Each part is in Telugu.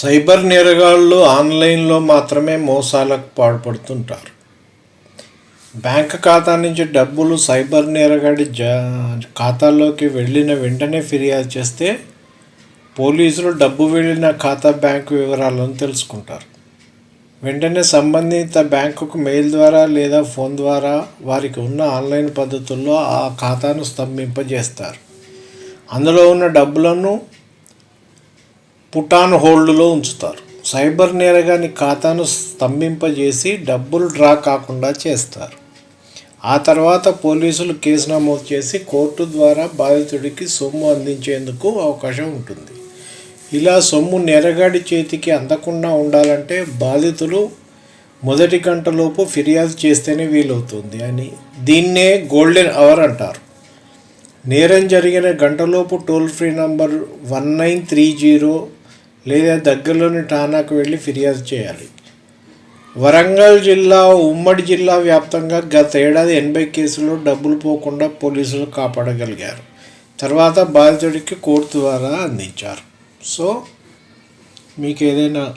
సైబర్ నేరగాళ్ళు ఆన్లైన్లో మాత్రమే మోసాలకు పాల్పడుతుంటారు. బ్యాంక్ ఖాతా నుంచి డబ్బులు సైబర్ నేరగాడి జా ఖాతాలోకి వెళ్ళిన వెంటనే ఫిర్యాదు చేస్తే పోలీసులు డబ్బు వెళ్ళిన ఖాతా బ్యాంకు వివరాలను తెలుసుకుంటారు. వెంటనే సంబంధిత బ్యాంకుకు మెయిల్ ద్వారా లేదా ఫోన్ ద్వారా వారికి ఉన్న ఆన్లైన్ పద్ధతుల్లో ఆ ఖాతాను స్తంభింపజేస్తారు. అందులో ఉన్న డబ్బులను పుటాన్ హోల్డ్లో ఉంచుతారు. సైబర్ నేరగాని ఖాతాను స్తంభింపజేసి డబ్బులు డ్రా కాకుండా చేస్తారు. ఆ తర్వాత పోలీసులు కేసు నమోదు చేసి కోర్టు ద్వారా బాధితుడికి సొమ్ము అందించేందుకు అవకాశం ఉంటుంది. ఇలా సొమ్ము నేరగాడి చేతికి అందకుండా ఉండాలంటే బాధితులు మొదటి గంటలోపు ఫిర్యాదు చేస్తేనే వీలవుతుంది అని దీన్నే గోల్డెన్ అవర్ అంటారు. నేరం జరిగిన గంటలోపు toll free number one nine three zero లేదా దగ్గరలోని ఠానాకు వెళ్ళి ఫిర్యాదు చేయాలి. వరంగల్ జిల్లా ఉమ్మడి జిల్లా వ్యాప్తంగా గత ఏడాది ఎనభై కేసులు డబ్బులు పోకుండా పోలీసులు కాపాడగలిగారు. తర్వాత బాధితుడికి కోర్టు ద్వారా అందించారు. సో మీకు ఏదైనా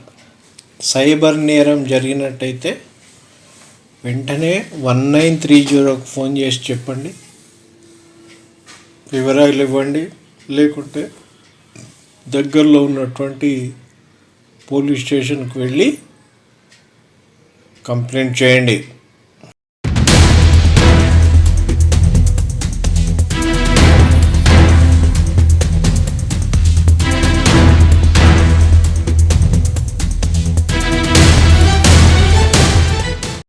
సైబర్ నేరం జరిగినట్టయితే వెంటనే వన్ నైన్ త్రీ జీరోకి ఫోన్ చేసి చెప్పండి. వివరాలు ఇవ్వండి. లేకుంటే దగ్గరలో ఉన్నటువంటి పోలీస్ స్టేషన్కి వెళ్ళి కంప్లైంట్ చేయండి.